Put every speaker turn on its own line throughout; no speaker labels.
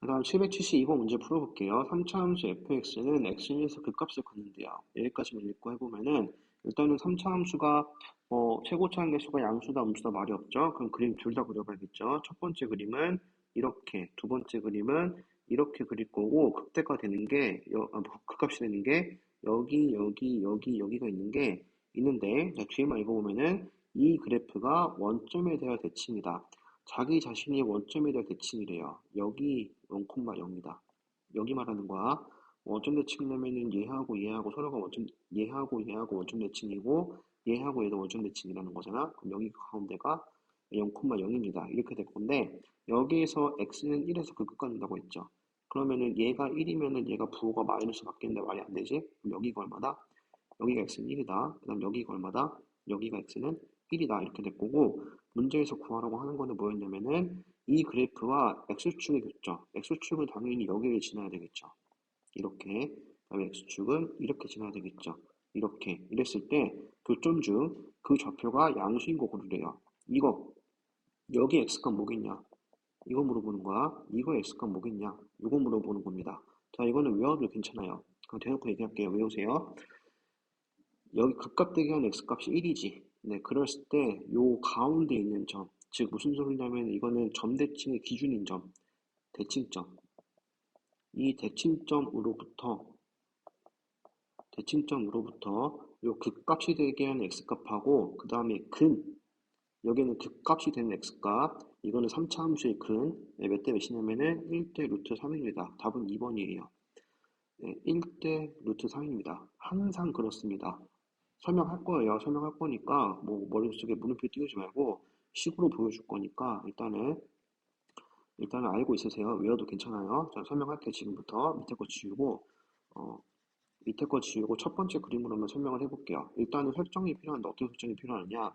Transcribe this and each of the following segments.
그 다음 772번 문제 풀어볼게요. 3차 함수 fx는 x에서 그 값을 걷는데요. 여기까지만 읽고 해보면은 일단은 3차 함수가 어, 최고차항 개수가 양수다 음수다 말이 없죠. 그럼 그림 둘 다 그려봐야겠죠. 첫 번째 그림은 이렇게, 두 번째 그림은 이렇게 그릴 거고 극대가 되는 게 여, 아, 뭐, 극값이 되는 게 여기, 여기, 여기, 여기가 있는 게 있는데 자, 뒤에만 읽어보면은 이 그래프가 원점에 대한 대칭이다. 자기 자신이 원점에 대한 대칭이래요. 여기 0,0이다. 여기 말하는 거야. 원점 대칭이면은 얘하고 얘하고 서로가 원점 얘하고 얘하고 원점 대칭이고 얘하고 얘도 원점 대칭이라는 거잖아. 그럼 여기 가운데가 0,0입니다. 이렇게 될 건데 여기에서 x는 1에서 극극 갖는다고 했죠. 그러면은 얘가 1이면은 얘가 부호가 마이너스 바뀌는데 말이 안 되지? 그럼 여기가 얼마다? 여기가 x는 1이다. 그 다음 여기가 얼마다? 여기가 x는 1이다. 이렇게 될 거고 문제에서 구하라고 하는 거는 뭐였냐면은 이 그래프와 x축이 겠죠. x축은 당연히 여기를 지나야 되겠죠. 이렇게 그다음에 x축은 이렇게 지나야 되겠죠. 이렇게 이랬을 때 교점 중 그 좌표가 양수인 거 고르래요. 이거 여기 x값 뭐겠냐? 이거 물어보는 거야. 이거 x값 뭐겠냐? 이거 물어보는 겁니다. 자 이거는 외워도 괜찮아요. 그럼 대놓고 얘기할게요. 외우세요. 여기 극값 대기한 x값이 1이지. 네, 그랬을 때 요 가운데 있는 점, 즉 무슨 소리냐면 이거는 점 대칭의 기준인 점, 대칭점. 이 대칭점으로부터 대칭점으로부터 요 극값이 되게 하는 x값하고 그 다음에 근 여기는 극값이 되는 x값 이거는 3차 함수의 근 몇 대 몇이냐면은 1대 루트 3입니다. 답은 2번이에요. 네, 1대 루트 3입니다. 항상 그렇습니다. 설명할 거예요. 설명할 거니까 뭐 머릿속에 물음표 띄우지 말고 식으로 보여줄 거니까 일단은 일단은 알고 있으세요. 외워도 괜찮아요. 자, 설명할게요. 지금부터 밑에 거 지우고 어, 밑에 거 지우고 첫 번째 그림으로 한번 설명을 해볼게요. 일단은 설정이 필요한데 어떤 설정이 필요하느냐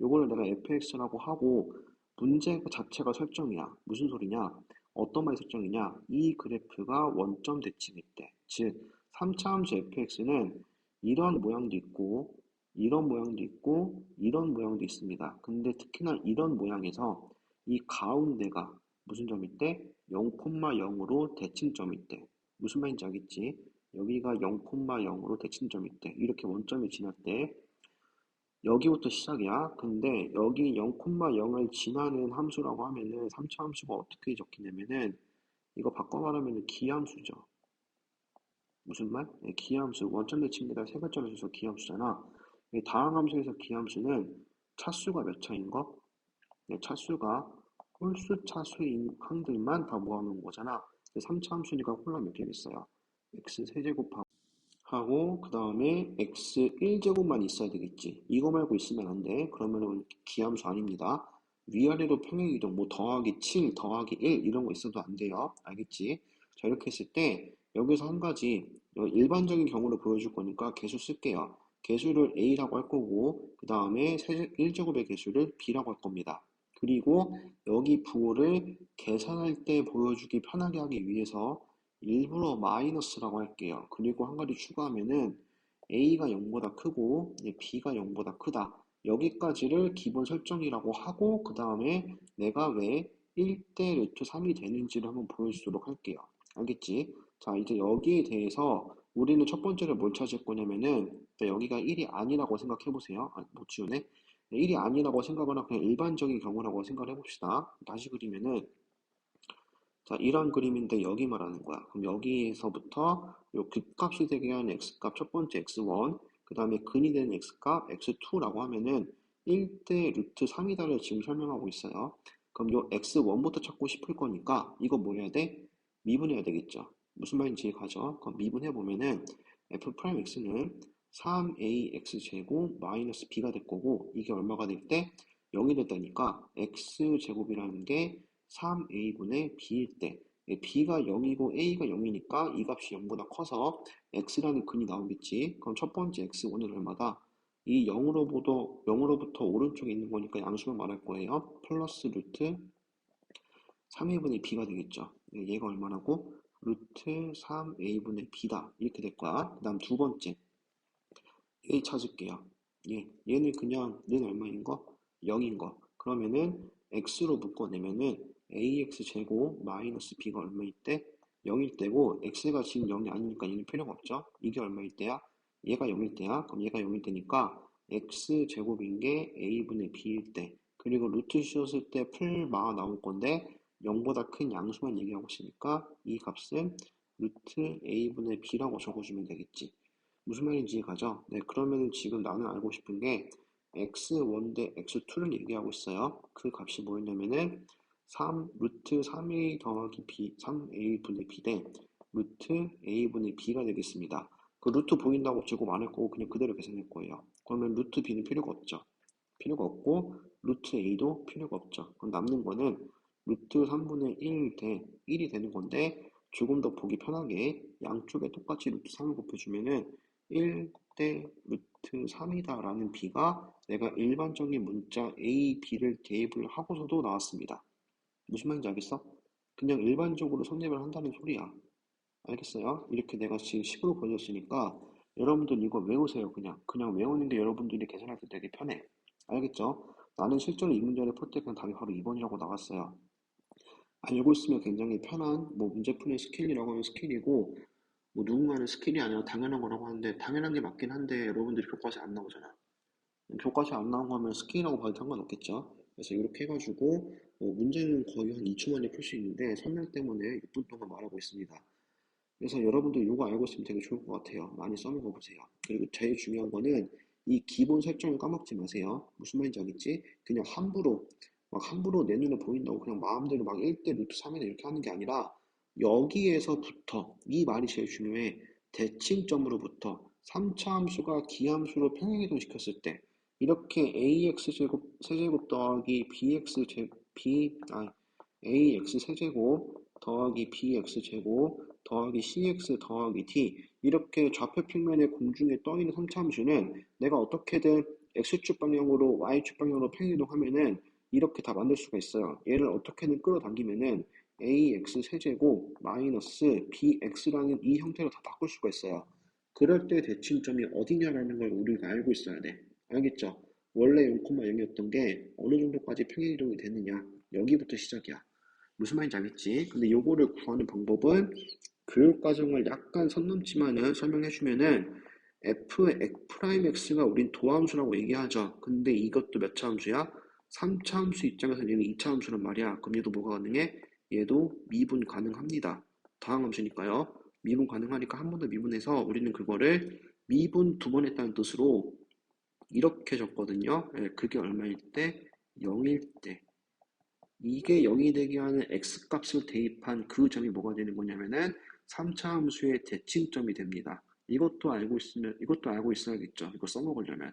요거를 내가 fx라고 하고 문제 자체가 설정이야. 무슨 소리냐? 어떤 말이 설정이냐? 이 그래프가 원점 대칭일 때, 즉 3차 함수 fx는 이런 모양도 있고 이런 모양도 있고 이런 모양도 있습니다. 근데 특히나 이런 모양에서 이 가운데가 무슨 점일 때? 0,0으로 대칭점일 때 무슨 말인지 알겠지? 여기가 0,0으로 대칭점일 때 이렇게 원점이 지날 때 여기부터 시작이야. 근데 여기 0,0을 지나는 함수라고 하면은 3차 함수가 어떻게 적히냐면은 이거 바꿔 말하면 기함수죠. 무슨 말? 네, 기함수. 원점 대칭에다 세 가점에서 기함수잖아. 다항함수에서 기함수는 차수가 몇 차인 거? 네, 차수가 홀수 차수인 항들만 다 모아놓은 거잖아. 3차 함수니까 홀라 몇 개겠어요? x 세제곱하고 하고 그 다음에 x 1제곱만 있어야 되겠지. 이거 말고 있으면 안 돼. 그러면은 기함수 아닙니다. 위아래로 평행이동 뭐 더하기 7, 더하기 1 이런 거 있어도 안 돼요. 알겠지? 자 이렇게 했을 때 여기서 한 가지 일반적인 경우로 보여줄 거니까 개수 쓸게요. 개수를 a라고 할 거고 그 다음에 1제곱의 개수를 b라고 할 겁니다. 그리고 여기 부호를 계산할 때 보여주기 편하게 하기 위해서 일부러 마이너스라고 할게요. 그리고 한 가지 추가하면은 a가 0보다 크고 b가 0보다 크다. 여기까지를 기본 설정이라고 하고 그 다음에 내가 왜 1대 루트 3이 되는지를 한번 보여주도록 할게요. 알겠지? 자 이제 여기에 대해서 우리는 첫 번째로 뭘 찾을 거냐면은 여기가 1이 아니라고 생각해 보세요. 아, 못 지우네. 1이 아니라고 생각하나 그냥 일반적인 경우라고 생각을 해봅시다. 다시 그리면은 자, 이런 그림인데 여기 말하는 거야. 그럼 여기에서부터 요 극값이 되게 하는 x값 첫 번째 x1, 그 다음에 근이 되는 x값 x2라고 하면은 1대 루트 3이다를 지금 설명하고 있어요. 그럼 요 x1부터 찾고 싶을 거니까 이거 뭐 해야 돼? 미분해야 되겠죠. 무슨 말인지 이해가죠? 그럼 미분해 보면은 f'x는 3ax제곱 마이너스 b가 될 거고 이게 얼마가 될 때 0이 됐다니까 x제곱이라는 게 3a분의 b일 때 b가 0이고 a가 0이니까 이 값이 0보다 커서 x라는 근이 나오겠지. 그럼 첫 번째 x1은 얼마다? 이 0으로부터, 0으로부터 오른쪽에 있는 거니까 양수만 말할 거예요. 플러스 루트 3a분의 b가 되겠죠. 얘가 얼마라고? 루트 3a분의 b다. 이렇게 될 거야. 그 다음 두 번째 a 찾을게요. 얘, 얘는 그냥 는 얼마인 거? 0인 거. 그러면은 x로 묶어내면은 ax 제곱 마이너스 b가 얼마일 때? 0일 때고 x가 지금 0이 아니니까 얘는 필요가 없죠. 이게 얼마일 때야? 얘가 0일 때야. 그럼 얘가 0일 때니까 x 제곱인 게 a분의 b일 때 그리고 루트 씌웠을 때 풀마 나올 건데 0보다 큰 양수만 얘기하고 있으니까 이 값은 루트 a분의 b라고 적어주면 되겠지. 무슨 말인지 이해가죠? 네, 그러면 지금 나는 알고 싶은 게 x1 대 x2를 얘기하고 있어요. 그 값이 뭐였냐면은 3 루트 3a 더하기 b 3a분의 b 대 루트 a분의 b가 되겠습니다. 그 루트 보인다고 제곱 안할 거고 그냥 그대로 계산할 거예요. 그러면 루트 b는 필요가 없죠. 필요가 없고 루트 a도 필요가 없죠. 그럼 남는 거는 루트 3분의 1 대 1이 되는 건데 조금 더 보기 편하게 양쪽에 똑같이 루트 3을 곱해주면은 1 대 루트 3이다 라는 b가 내가 일반적인 문자 a, b를 대입을 하고서도 나왔습니다. 무슨 말인지 알겠어? 그냥 일반적으로 선택을 한다는 소리야. 알겠어요? 이렇게 내가 지금 10으로 보여줬으니까 여러분들 이거 외우세요. 그냥. 그냥 외우는 게 여러분들이 계산할 때 되게 편해. 알겠죠? 나는 실제로 이 문제를 풀 때 그냥 답이 바로 2번이라고 나왔어요. 알고 있으면 굉장히 편한 뭐 문제 푸는 스킬이라고 하면 스킬이고 뭐 누군가는 스킬이 아니라 당연한 거라고 하는데 당연한 게 맞긴 한데 여러분들이 교과서에 안 나오잖아. 교과서에 안 나온 거면 스킬이라고 봐도 상관없겠죠. 그래서 이렇게 해가지고 뭐 문제는 거의 한 2초 만에 풀 수 있는데 설명 때문에 6분 동안 말하고 있습니다. 그래서 여러분들 이거 알고 있으면 되게 좋을 것 같아요. 많이 써먹어 보세요. 그리고 제일 중요한 거는 이 기본 설정을 까먹지 마세요. 무슨 말인지 알겠지? 그냥 함부로 막 함부로 내 눈에 보인다고 그냥 마음대로 막 1대 루트 3이나 이렇게 하는 게 아니라 여기에서부터 이 말이 제일 중요해. 대칭점으로부터 3차 함수가 기함수로 평행이동 시켰을 때 이렇게 ax 제곱 세제곱 더하기 bx 제 b 아 ax 세제곱 더하기 bx 제곱 더하기 cx 더하기 d 이렇게 좌표 평면의 공중에 떠 있는 3차 함수는 내가 어떻게든 x축 방향으로 y축 방향으로 평행이동하면은 이렇게 다 만들 수가 있어요. 얘를 어떻게든 끌어당기면은 ax 세제곱 마이너스 bx라는 이 형태로 다 바꿀 수가 있어요. 그럴 때 대칭점이 어디냐라는 걸 우리가 알고 있어야 돼. 알겠죠? 원래 0,0이었던 게 어느 정도까지 평행이동이 되느냐 여기부터 시작이야. 무슨 말인지 알겠지? 근데 요거를 구하는 방법은 교육과정을 약간 선 넘지만은 설명해주면은 f, x'가 우린 도함수라고 얘기하죠. 근데 이것도 몇 차 함수야? 3차 함수 입장에서 얘는 2차 함수란 말이야. 그럼 얘도 뭐가 가능해? 얘도 미분 가능합니다. 다항 함수니까요. 미분 가능하니까 한 번 더 미분해서 우리는 그거를 미분 두 번 했다는 뜻으로 이렇게 적거든요. 예, 그게 얼마일 때? 0일 때. 이게 0이 되게 하는 x값을 대입한 그 점이 뭐가 되는 거냐면은 3차 함수의 대칭점이 됩니다. 이것도 알고 있으면 이것도 알고 있어야겠죠. 이거 써먹으려면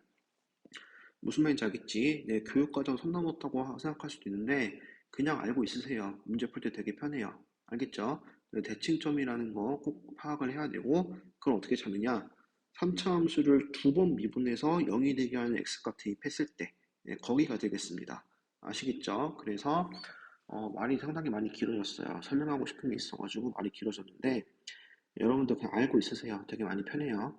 무슨 말인지 알겠지? 네, 교육과정 손 넘었다고 생각할 수도 있는데 그냥 알고 있으세요. 문제 풀 때 되게 편해요. 알겠죠? 네, 대칭점이라는 거 꼭 파악을 해야 되고 그걸 어떻게 찾느냐? 3차 함수를 두 번 미분해서 0이 되게 하는 x값 대입했을 때 네, 거기가 되겠습니다. 아시겠죠? 그래서 어, 말이 상당히 많이 길어졌어요. 설명하고 싶은 게 있어가지고 말이 길어졌는데 여러분도 그냥 알고 있으세요. 되게 많이 편해요.